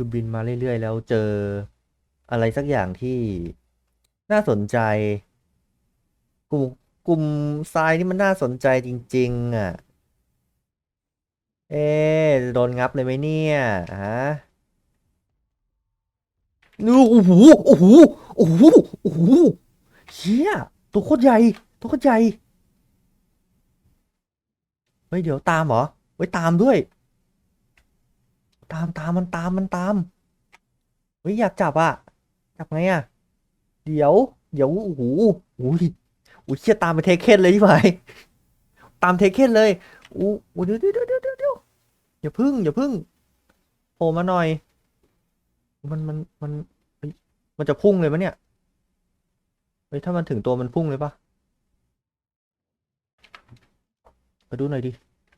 คือบินมาเรื่อยๆ แล้วเจออะไรสักอย่างที่น่าสนใจ กลุ่มกลุ่มทรายนี่มันน่าสนใจจริง ๆ อะ เอ๊โดนงับเลยไหมเนี่ยฮะนู่โอ้โหโอ้โหโอ้โหโอ้โหเชี่ยตัวโคตรใหญ่ ตัวโคตรใหญ่ เฮ้ย เดี๋ยวตามเหรอไว้ตามด้วย ตามตามมันตามมันตามเฮ้ยอยากจับอะจับไงอะ เดี๋ยว เดี๋ยวโอ้โหอุ้ยอุ้ยเชี่ยตามไปเทคเคนเลยที่ไหมตามเทคเคนเลยอู้อู้เดี๋ยวเดี๋ยวเดี๋ยวเดี๋ยวเดี๋ยวอย่าพึ่งอย่าพึ่งโผล่มาหน่อย มันมันมันมันจะพุ่งเลยปะเนี่ยเฮ้ยถ้ามันถึงตัวมันพุ่งเลยปะมาดูหน่อยดิ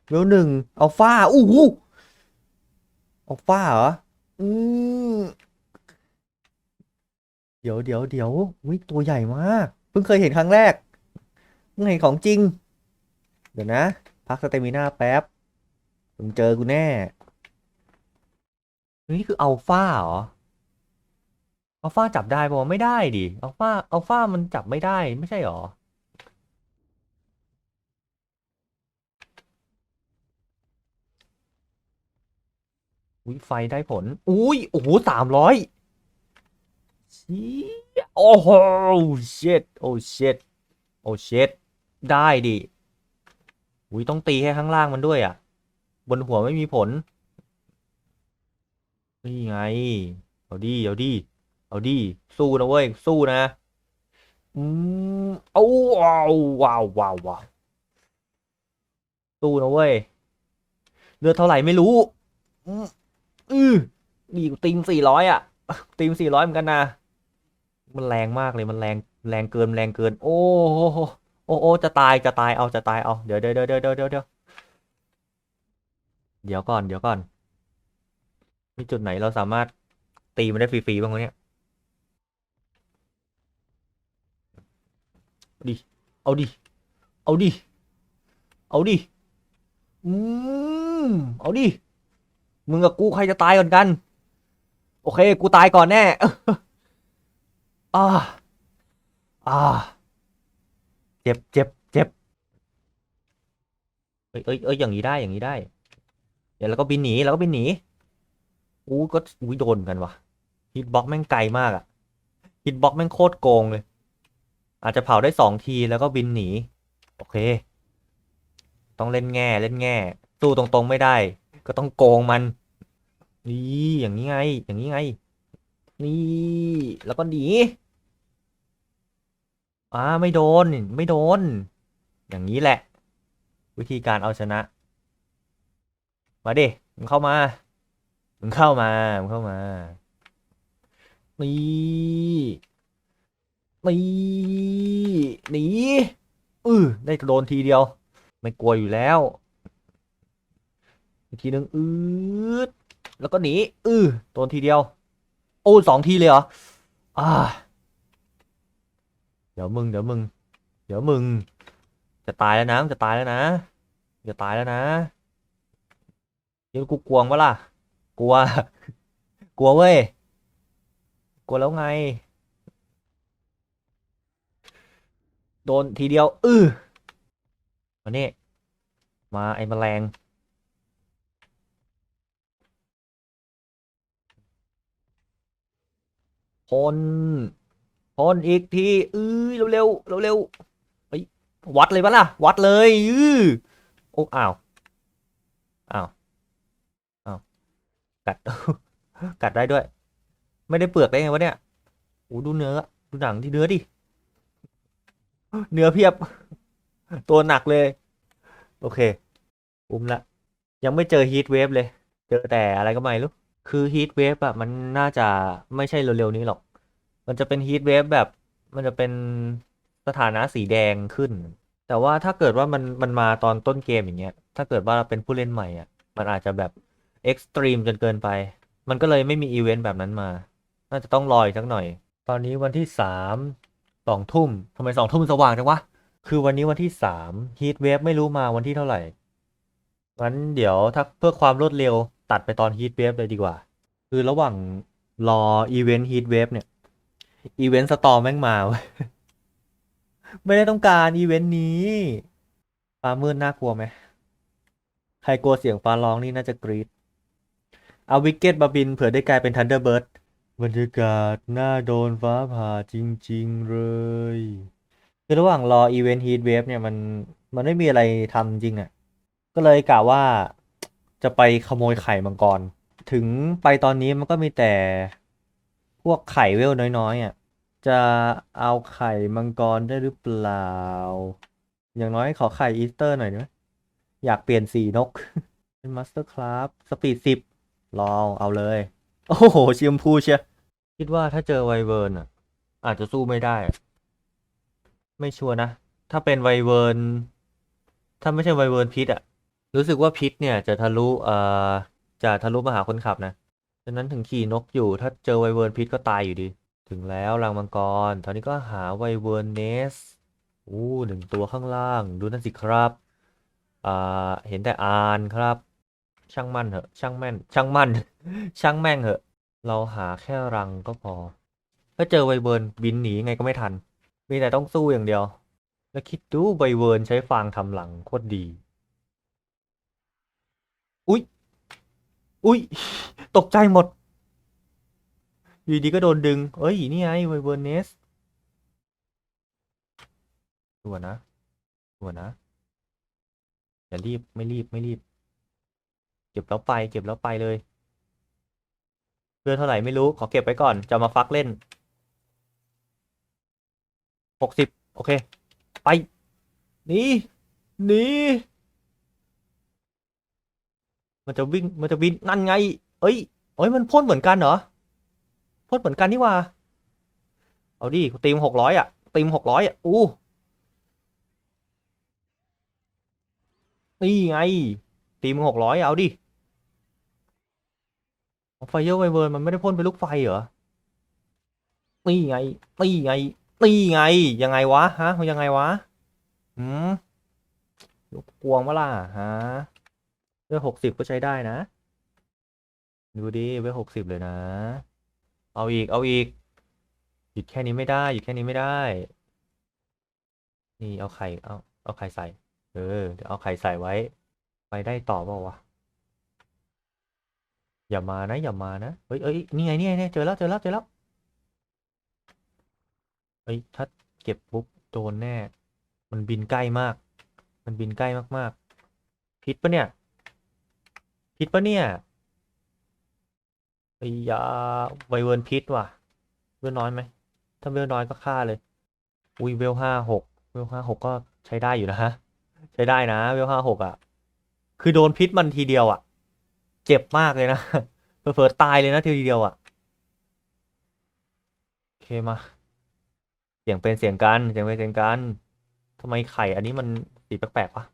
เวลหนึ่งอัลฟาอู้หู อัลฟาเหรอ อืมเดี๋ยวเดี๋ยวเดี๋ยววิตัวใหญ่มาก เพิ่งเคยเห็นครั้งแรก เพิ่งเห็นของจริง เดี๋ยวนะ พักสเตมิน่าแป๊บมึงเจอกูแน่ นี่คืออัลฟาเหรอ อัลฟาจับได้ปะวะไม่ได้ดิ อัลฟาอัลฟามันจับไม่ได้ไม่ใช่หรอ อุ้ยไฟได้ผล อุ้ยโอ้โหสามร้อยชี้โอ้โหเช็ดโอ้เช็ดโอ้เช็ดได้ดิอุ้ยต้องตีให้ข้างล่างมันด้วยอะ บนหัวไม่มีผล นี่ไง เอาดีเอาดีเอาดีสู้นะเว้ย สู้นะ อืมเอาว้าวว้าวว้าวว้าวสู้นะเว้ย เลือดเท่าไหร่ไม่รู้ อือดีกตีมสี่ร้อยอะ ตีมสี่ร้อยเหมือนกันนะ มันแรงมากเลยมันแรงแรงเกินแรงเกิน โอ้โหโอ้โอจะตายจะตายเอาจะตายเอาเดี๋ยวเดี๋ยวเดี๋ยวเดี๋ยวเดี๋ยวเดี๋ยวเดี๋ยวก่อนเดี๋ยวก่อน มีจุดไหนเราสามารถตีมันได้ฟรีๆบ้างวะเนี่ยดิเอาดิ เอาดิ เอาดิ อืม เอาดิ มึงกับกูใครจะตายก่อนกัน โอเค กูตายก่อนแน่อ่าอ่าเจ็บเจ็บเจ็บเอ้ยเอ้ยเอ้ยอย่างนี้ได้อย่างนี้ได้ เดี๋ยวเราก็บินหนีเราก็บินหนีอู้ก็อุ้ยโดนเหมือนกันวะฮิตบ็อกแม่งไกลมากอะฮิตบ็อกแม่งโคตรโกงเลย อาจจะเผาได้สองทีแล้วก็บินหนี โอเค ต้องเล่นแง่เล่นแง่สู้ตรงๆไม่ได้ ก็ต้องโกงมัน นี่อย่างนี้ไง อย่างนี้ไง นี่แล้วก็หนีอ่าไม่โดนไม่โดน อย่างนี้แหละ วิธีการเอาชนะ มาดิมึงเข้ามามึงเข้ามามึงเข้ามานี่นี่หนีอือได้โดนทีเดียว ไม่กลัวอยู่แล้ว อีกทีนึงอืด แล้วก็หนีอือโดนทีเดียว โอ้สองทีเลยเหรออ่าเดี๋ยวมึงเดี๋ยวมึง เดี๋ยวมึง จะตายแล้วนะจะตายแล้วนะจะตายแล้วนะเดี๋ยวกูกลัวงปะล่ะ กลัว กลัวเว้ยกลัวแล้วไง โดนทีเดียว อื้อมาเนี่มาไอ้แมลง พ่นพ่นอีกทีอื้อเร็วเร็วเร็วเร็วเฮ้ยวัดเลยปะล่ะ วัดเลยอื้อโอ้อ้าวอ้าวอ้าวกัดกัดได้ด้วย ไม่ได้เปลือกได้ไงวะเนี่ยโอ้ดูเนื้อดูหนังที่เนื้อดิเนื้อเพียบ ตัวหนักเลย โอเคอุ้มละ ยังไม่เจอฮีทเวฟเลย เจอแต่อะไรก็ไม่รู้ คือฮีทเวฟอะมันน่าจะไม่ใช่เร็วๆนี้หรอก มันจะเป็นฮีทเวฟแบบมันจะเป็นสถานะสีแดงขึ้น แต่ว่าถ้าเกิดว่ามันมันมาตอนต้นเกมอย่างเงี้ย ถ้าเกิดว่าเราเป็นผู้เล่นใหม่อะมันอาจจะแบบเอ็กซ์ตรีมจนเกินไป มันก็เลยไม่มีอีเวนต์แบบนั้นมา น่าจะต้องรออีกสักหน่อย ตอนนี้วันที่สามสองทุ่มทำไมสองทุ่มสว่างจังวะ คือวันนี้วันที่สามฮีทเวฟไม่รู้มาวันที่เท่าไหร่งั้นเดี๋ยวถ้าเพื่อความรวดเร็ว ตัดไปตอนฮีทเวฟเลยดีกว่า คือระหว่างรออีเวนต์ฮีทเวฟเนี่ย อีเวนต์สตอร์แม่งมาเว้ยไม่ได้ต้องการอีเวนต์นี้ฟ้ามืดน่ากลัวไหม ใครกลัวเสียงฟ้าร้องนี่น่าจะกรี๊ดเอาวิกเก็ตมาบินเผื่อได้กลายเป็นทันเดอร์เบิร์ดบรรยากาศน่าโดนฟ้าผ่าจริง ๆ เลย คือระหว่างรออีเวนต์ฮีทเวฟเนี่ยมันมันไม่มีอะไรทำจริงอะ่ะ ก็เลยกะว่า จะไปขโมยไข่มังกร ถึงไปตอนนี้มันก็มีแต่พวกไข่เวลน้อยๆอะจะเอาไข่มังกรได้หรือเปล่า อย่างน้อยขอไข่อีสเตอร์หน่อยได้ไหมอยากเปลี่ยนสีนก เป็นมาสเตอร์คลาสสปีดสิบลองเอาเลย โอ้โหเชียมพูเชียคิดว่าถ้าเจอไวเวิร์นอะ อาจจะสู้ไม่ได้ ไม่ชัวร์นะ ถ้าเป็นไวเวิร์นถ้าไม่ใช่ไวเวิร์นพิษอะ รู้สึกว่าพิษเนี่ยจะทะลุเอ่อจะทะลุมาหาคนขับนะฉะนั้นถึงขี่นกอยู่ถ้าเจอไวเวิร์นพิษก็ตายอยู่ดี ถึงแล้วรังมังกร ตอนนี้ก็หาไวเวิร์นเนสอู้หนึ่งตัวข้างล่าง ดูนั่นสิครับอ่าเห็นแต่อานครับ ช่างมั่นเหอะ ช่างแม่น ช่างมั่น ช่างแม่งเหอะ เราหาแค่รังก็พอ ถ้าเจอไวเวิร์นบินหนีไงก็ไม่ทัน มีแต่ต้องสู้อย่างเดียว แล้วคิดดูไวเวิร์นใช้ฟางทำหลังโคตรดี อุ๊ย อุ๊ยตกใจหมด อยู่ดีก็โดนดึง เอ้ย นี่ไงไวเวิร์เนสตัวนะตัวนะ อย่ารีบ ไม่รีบ ไม่รีบ เก็บแล้วไป เก็บแล้วไปเลย เพื่อนเท่าไหร่ไม่รู้ ขอเก็บไว้ก่อน จะมาฟักเล่น หกสิบ โอเค ไป หนี หนี มันจะวิ่งมันจะบินนั่นไง เอ้ยเอ้ยมันพ่นเหมือนกันเหรอพ่นเหมือนกันนี่ว่า เอาดิตีมหกร้อยอะตีมหกร้อยอะอู้นี่ไง ตีมหกร้อยเอาดิไฟเยอร์ไวเวิร์นมันไม่ได้พ่นเป็นลูกไฟเหรอนี่ไงนี่ไงนี่ไง ยังไงวะฮะยังไงวะหืมลูกกวงวะล่ะฮะ เวหกสิบก็ใช้ได้นะ ดูดิเวหกสิบเลยนะ เอาอีกเอาอีก หยุดแค่นี้ไม่ได้หยุดแค่นี้ไม่ได้ นี่เอาไข่เอาเอาไข่ใส่ เออเดี๋ยวเอาไข่ใส่ไว้ ไปได้ต่อเปล่าวะ อย่ามานะ อย่ามานะ เฮ้ยเอ้ยนี่ไงนี่ไงเนี่ยเจอแล้วเจอแล้วเจอแล้วเฮ้ยถ้าเก็บปุ๊บโดนแน่ มันบินใกล้มาก มันบินใกล้มากๆ พิษปะเนี่ย พิษปะเนี่ยไอ้ยาไวเวิร์นพิษว่ะเวลน้อยไหม ถ้าเวลน้อยก็ฆ่าเลย อุ้ยเวลห้าหกเวลห้าหกก็ใช้ได้อยู่นะฮะ ใช้ได้นะเวลห้าหกอะ คือโดนพิษมันทีเดียวอะ เจ็บมากเลยนะเผลอๆตายเลยนะทีเดียวอะ โอเคมา เสียงเป็นเสียงกัน เสียงเป็นเสียงกันทำไมไข่อันนี้มันสีแปลกๆวะ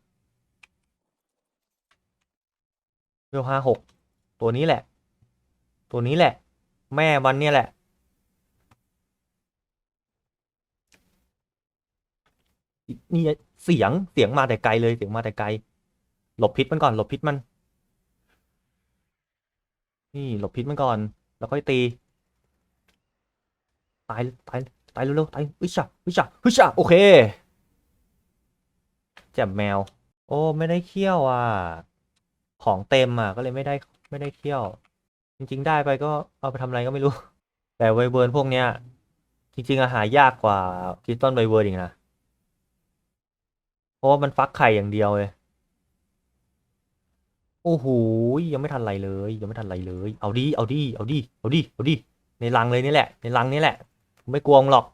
เวลห้าหกตัวนี้แหละ ตัวนี้แหละ แม่มันเนี่ยแหละ นี่เสียงเสียงมาแต่ไกลเลยเสียงมาแต่ไกล หลบพิษมันก่อน หลบพิษมัน นี่หลบพิษมันก่อน แล้วค่อยตี ตายตายตายเร็วๆตายวิชาวิชาวิชาโอเคแจ่มแมว โอ้ไม่ได้เคี่ยวอะ ของเต็มอะก็เลยไม่ได้ไม่ได้เคี่ยว จริง ๆ ได้ไปก็เอาไปทำอะไรก็ไม่รู้ แต่ไวเบิร์นพวกเนี้ย จริงๆอาหายากกว่าคิสตันไวเบิร์นอีกนะเพราะว่ามันฟักไข่อย่างเดียวเลยโอ้โหยังไม่ทันไรเลย ยังไม่ทันไรเลย เอาดิเอาดิเอาดิเอาดิเอาดิในรังเลยนี่แหละ ในรังนี่แหละไม่กลัวมึงหรอก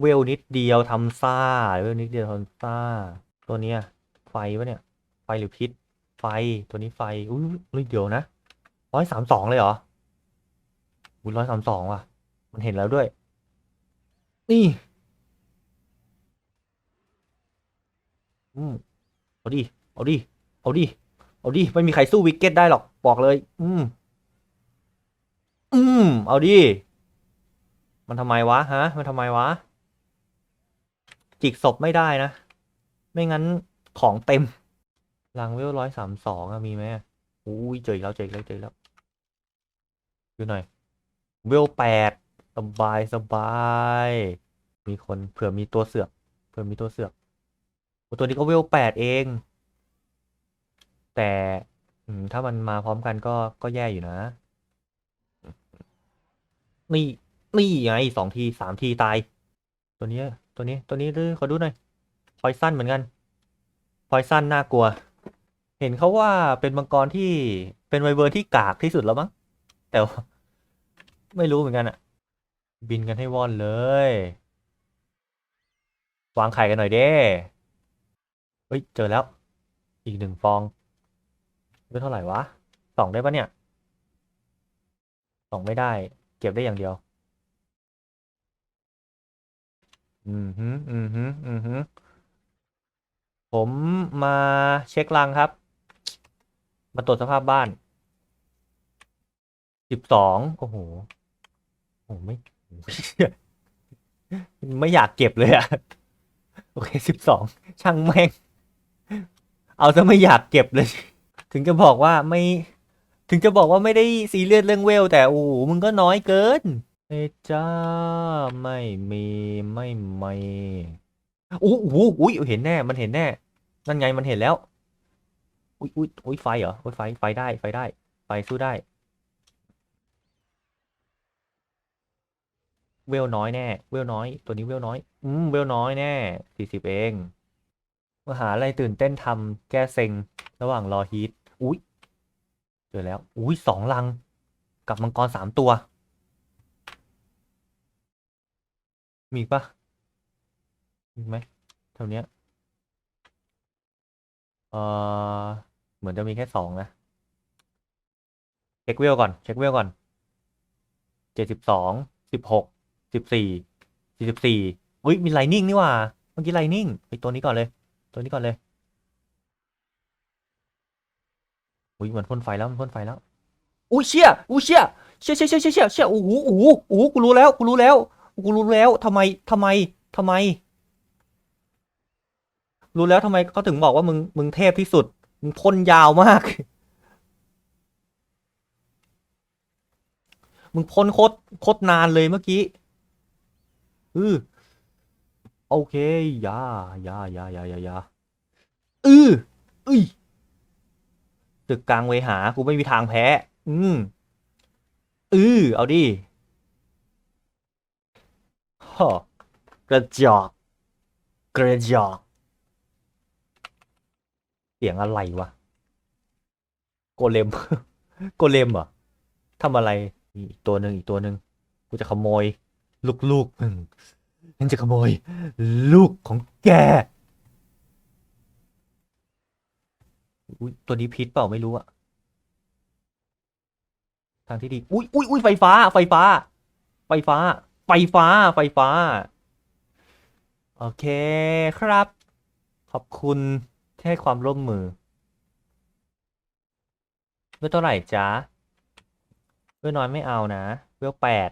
เวลนิดเดียวทำซ่าเวลนิดเดียวทำซ่าตัวเนี้ย ไฟวะเนี่ย ไฟหรือพิษ ไฟ ตัวนี้ไฟ อุ้ยเฮ้ยเดี๋ยวนะร้อยสามสองเลยเหรออุ้ยร้อยสามสองว่ะ มันเห็นแล้วด้วย นี่ อืม เอาดิ เอาดิ เอาดิ เอาดิ ไม่มีใครสู้วิกเก็ตได้หรอก บอกเลย อืม อืม เอาดิ มันทำไมวะฮะ มันทำไมวะ จิกศพไม่ได้นะ ไม่งั้น ของเต็มรังเวลร้อยสามสองอะมีไหมอุ้ยเจอแล้วเจอแล้วเจอแล้วดูหน่อย เวลแปดสบายสบาย มีคนเผื่อมีตัวเสือกเผื่อมีตัวเสือกตัวนี้ก็เวลแปดเอง แต่ถ้ามันมาพร้อมกันก็ก็แย่อยู่นะ นี่นี่ไงสองทีสามทีตาย ตัวนี้ตัวนี้ตัวนี้ดื้อขอดูหน่อยพอยสั้นเหมือนกัน พอยสั้นน่ากลัว เห็นเขาว่าเป็นมังกรที่เป็นไวเวอร์ที่กากที่สุดแล้วมั้ง แต่ไม่รู้เหมือนกันอะบินกันให้ว่อนเลย วางไข่กันหน่อยเด้เฮ้ย เจอแล้ว อีกหนึ่งฟองได้เท่าไหร่วะสองได้ปะเนี่ยสองไม่ได้ เก็บได้อย่างเดียว อืมฮึอืมฮึอืมฮึ ผมมาเช็ครังครับ มาตรวจสภาพบ้าน สิบสอง โอ้โห โอ้โหไม่ ไม่อยากเก็บเลยอะโอเคสิบสอง ช่างแม่ง เอาซะไม่อยากเก็บเลย ถึงจะบอกว่าไม่ ถึงจะบอกว่าไม่ได้ซีเรียสเรื่องเวล แต่โอ้โหมึงก็น้อยเกินเอจ้า ไม่มี ไม่ไมี อู้หูอุ้ยเห็นแน่ มันเห็นแน่ นั่นไงมันเห็นแล้ว อุ้ยอุ้ยอุ้ยไฟเหรออุ้ยไฟ ไฟได้ ไฟได้ ไฟสู้ได้ เวลน้อยแน่ เวลน้อย ตัวนี้เวลน้อย อืม เวลน้อยแน่ สี่สิบเองมาหาอะไรตื่นเต้นทำแก้เซ็ง ระหว่างรอฮีท อุ้ยเจอแล้ว อุ้ยสองลัง กับมังกรสามตัว มีปะ ไหมเท่านี้เออเหมือนจะมีแค่สองนะ เช็คเวลก่อน เช็คเวลก่อนเจ็ดสิบสองสิบหกสิบสี่สี่สิบสี่อุ้ยมีไลนิ่งนี่ว่า เมื่อกี้ไลนิ่งไปตัวนี้ก่อนเลย ตัวนี้ก่อนเลยอุ้ยมันพ่นไฟแล้วมันพ่นไฟแล้วอุ้ยเชี่ยอุ้ยเชี่ยเชี่ยเชี่ยเชี่ยเชี่ยเชี่ยเชี่ยโอ้โหโอ้โหโอ้โหกูรู้แล้วกูรู้แล้วกูรู้แล้วทำไมทำไมทำไม รู้แล้วทำไมเขาถึงบอกว่ามึงมึงเทพที่สุด มึงพ่นยาวมาก มึงพ่นโคตรโคตรนานเลยเมื่อกี้อือโอเคอยาอยาอยาอยาอยายาอืออุ้ยตึกกลางเวหากูไม่มีทางแพ้ อืมอือเอาดิฮ่อกระจอกกระจอก เสียงอะไรวะ โกเลม โกเลมเหรอทำอะไรอีกตัวหนึ่งอีกตัวหนึ่งกูจะขโมย ลูกๆมึงฉันจะขโมย ลูกของแกอุ้ยตัวนี้พิษเปล่าไม่รู้อะทางที่ดี อุ้ยอุ้ยอุ้ยไฟฟ้า ไฟฟ้า ไฟฟ้า ไฟฟ้า ไฟฟ้า โอเคครับ ขอบคุณ ที่ให้ความร่วมมือเวลเท่าไหร่จ๊ะเวลน้อยไม่เอานะ เวลแปด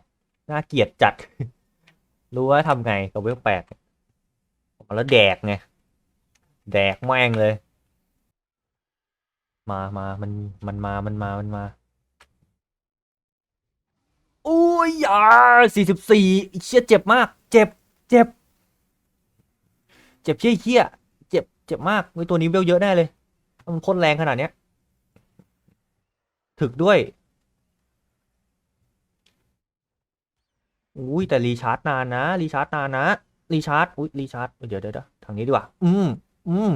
น่าเกลียดจัด รู้ว่าทำไงกับเวลแปดแล้วแดกไง แดกแม่งเลย มามามันมันมามันมามันมาอุ้ยอ่าสี่สิบสี่เชี่ยเจ็บมาก เจ็บ เจ็บ เจ็บเชี่ยเชี่ย เจ็บมากเฮ้ยตัวนี้เวลเยอะแน่เลย มันพ่นแรงขนาดเนี้ย ถึกด้วย อุ้ยแต่รีชาร์จนานนะ รีชาร์จนานนะ รีชาร์จ อุ้ยรีชาร์จเดี๋ยวเดี๋ยวเดี๋ยวทางนี้ดีกว่า อืม อืม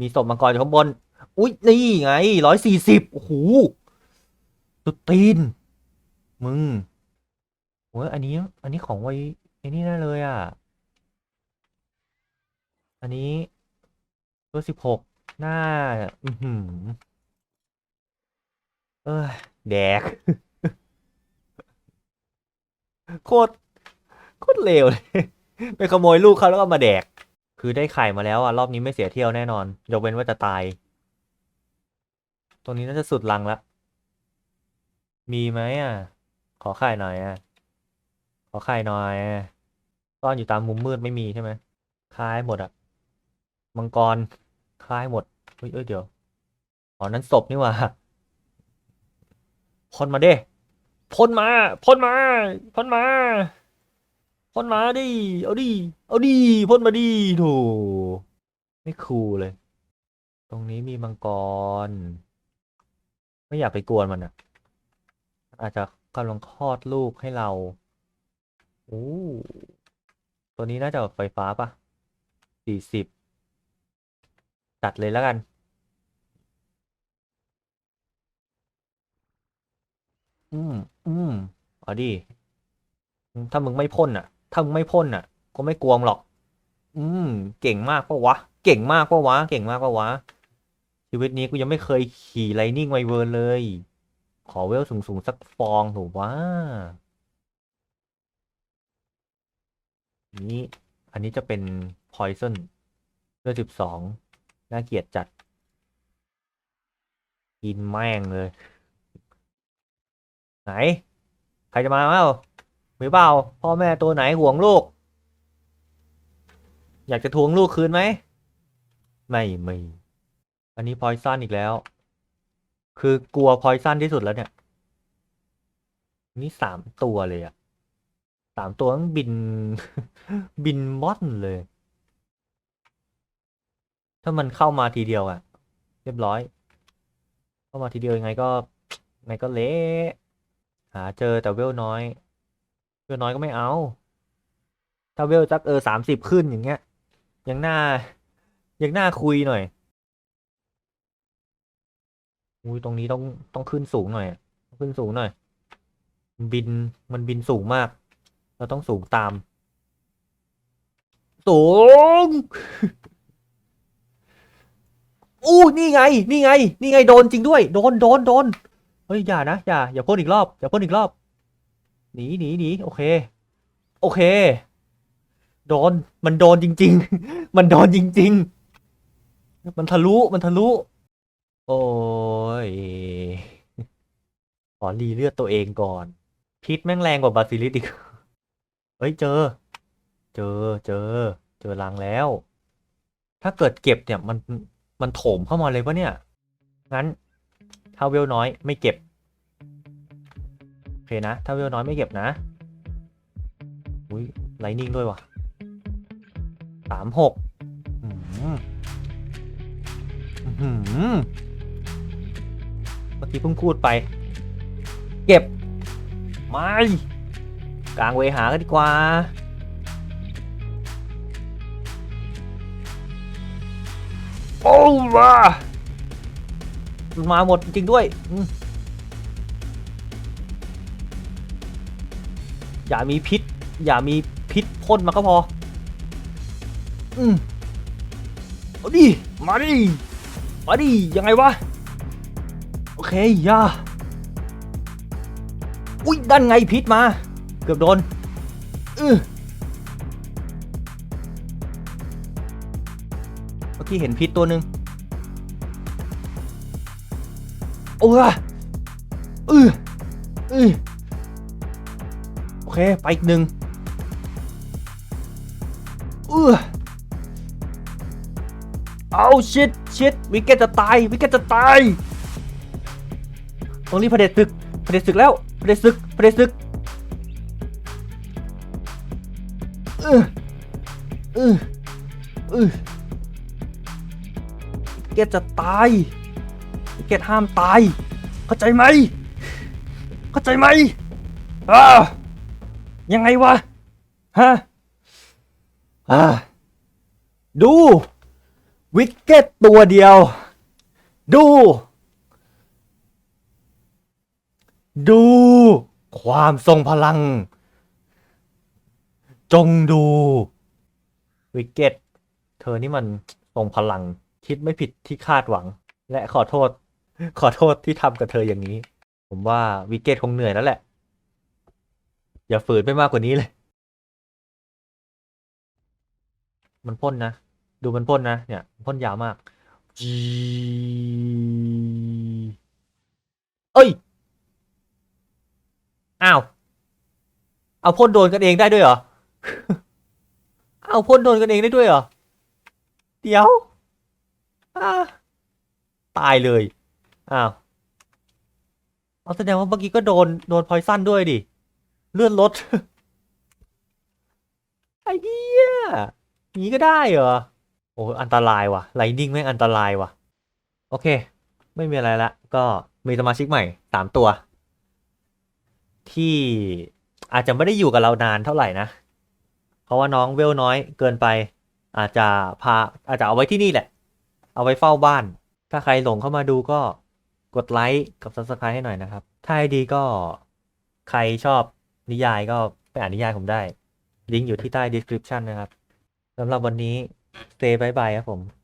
มีศพมังกรอยู่ข้างบน อุ้ยนี่ไงร้อยสี่สิบโอ้โหสุดตีน มึงโอ้ยอันนี้ อันนี้ของไว้ไอ้นี่แน่เลยอะ อันนี้ตัวสิบหกหน้า อือหือเอ้ยแดก โคตรโคตรเลวเลย ไปขโมยลูกเขาแล้วก็มาแดก คือได้ไข่มาแล้วอะ รอบนี้ไม่เสียเที่ยวแน่นอน ยกเว้นว่าจะตาย ตรงนี้น่าจะสุดลังละ มีไหมอะ ขอไข่หน่อยอะ ขอไข่หน่อยอะซ่อนอยู่ตามมุมมืดไม่มีใช่ไหมคล้ายหมดอะ มังกรคล้ายหมดเฮ้ยเดี๋ยวอ๋อนั้นศพนี่ว่าพ่นมาเด้พ่นมาพ่นมาพ่นมาพ่นมาดิเอาดิเอาดิพ่นมาดิโถไม่คูลเลย ตรงนี้มีมังกร ไม่อยากไปกวนมันอะ อาจจะกำลังคลอดลูกให้เราโอ้ตัวนี้น่าจะไฟฟ้าปะสี่สิบ ตัดเลยแล้วกัน อืม อืมเอาดิ ถ้ามึงไม่พ่นอะ ถ้ามึงไม่พ่นอะ ก็ไม่กวงหรอก อืม เก่งมากปะวะ เก่งมากปะวะ เก่งมากปะวะ ชีวิตนี้กูยังไม่เคยขี่ไลนิ่งไวเวิร์นเลย ขอเวลสูงสูงๆสักฟองถูกว่า นี้ อันนี้จะเป็น poison เลือดสิบสอง น่าเกลียดจัด กินแม่งเลย ไหน ใครจะมาเปล่ามีเปล่า พ่อแม่ตัวไหนห่วงลูก อยากจะทวงลูกคืนไหม ไม่ไม่อันนี้พอยซันอีกแล้ว คือกลัวพอยซันที่สุดแล้วเนี่ย นี่สามตัวเลยอะสามตัวต้องบิน บินม่อนเลย ถ้ามันเข้ามาทีเดียวอะเรียบร้อย เข้ามาทีเดียวยังไงก็ยังไงก็เละหาเจอแต่เวลน้อย เวลน้อยก็ไม่เอา ถ้าเวลจักเออสามสิบขึ้นอย่างเงี้ย ยังหน่ายังหน่าคุยหน่อยอุ้ยตรงนี้ต้องต้องขึ้นสูงหน่อยขึ้นสูงหน่อย บินมันบินสูงมาก เราต้องสูงตาม สูง อู้นี่ไง นี่ไง นี่ไงโดนจริงด้วย โดนโดนโดนเฮ้ยอย่านะอย่าอย่าพ่นอีกรอบอย่าพ่นอีกรอบหนีหนีหนีโอเค โอเค โดนมันโดนจริง ๆ มันโดนจริง ๆ มันทะลุมันทะลุ โอ้ยขอรีเลือดตัวเองก่อน พิษแม่งแรงกว่าบาซิลิสอีกเฮ้ยเจอ เจอเจอ เจอรังแล้ว ถ้าเกิดเก็บเนี่ยมัน มันโถมเข้ามาเลยวะเนี่ย งั้นถ้าเวลน้อยไม่เก็บ โอเคนะ ถ้าเวลน้อยไม่เก็บนะ อุ้ยไลนิ่งด้วยวะสามหกอืมอื้อหือเมื่อกี้เพิ่งพูดไป เก็บ ไม่ กลางเวหากันดีกว่า มามันมาหมดจริงๆด้วยอืมอย่ามีพิษ อย่ามีพิษพ่นมาก็พอ อืมเอาดิ มาดิ มาดิ ยังไงวะ โอเคอย่าอุ้ยดันไงพิษมา เกือบโดนอือเมื่อกี้เห็นพิษตัวหนึ่ง โอ้ยอืออือโอเค ไปอีกหนึ่งอือเอาชิดชิดวิกเก็ตจะตายวิกเก็ตจะตายตรงนี้พระเดชศึกพระเดชศึกแล้วพระเดชศึกพระเดชศึกเออเออเออวิกเก็ตจะตาย กเก็ตห้ามตาย เข้าใจไหม เข้าใจไหมอ่ายังไงวะ ฮะอ่าดู วิกเก็ตตัวเดียว ดู ดู ความทรงพลัง จงดู วิกเก็ต เธอนี่มันทรงพลังคิดไม่ผิดที่คาดหวัง และขอโทษ ขอโทษที่ทำกับเธออย่างนี้ ผมว่าวิกเก็ตคงเหนื่อยแล้วแหละ อย่าฝืนไปมากกว่านี้เลย มันพ่นนะ ดูมันพ่นนะ เนี่ยพ่นยาวมากจีเอ้ย อ้าว เอาพ่นโดนกันเองได้ด้วยเหรอ เอาพ่นโดนกันเองได้ด้วยเหรอ เดี๋ยว อ่าตายเลย อ้าวเอาแสดงว่าเมื่อกี้ก็โดนโดนพอยซันด้วยดิ เลื่อนรถไอ้เหี้ยนี้ก็ได้เหรอ โอ้อันตรายว่ะไลนิ่งแม่งอันตรายว่ะ โอเค ไม่มีอะไรละ ก็มีสมาชิกใหม่สามตัว ที่อาจจะไม่ได้อยู่กับเรานานเท่าไหร่นะ เพราะว่าน้องเวลน้อยเกินไป อาจจะพาอาจจะเอาไว้ที่นี่แหละ เอาไว้เฝ้าบ้าน ถ้าใครหลงเข้ามาดูก็ กดไลค์กับ subscribe ให้หน่อยนะครับ ถ้าให้ดีก็ใครชอบนิยายก็ไปอ่านนิยายผมได้ ลิงก์อยู่ที่ใต้ description นะครับสำหรับวันนี้ stay bye bye ครับผม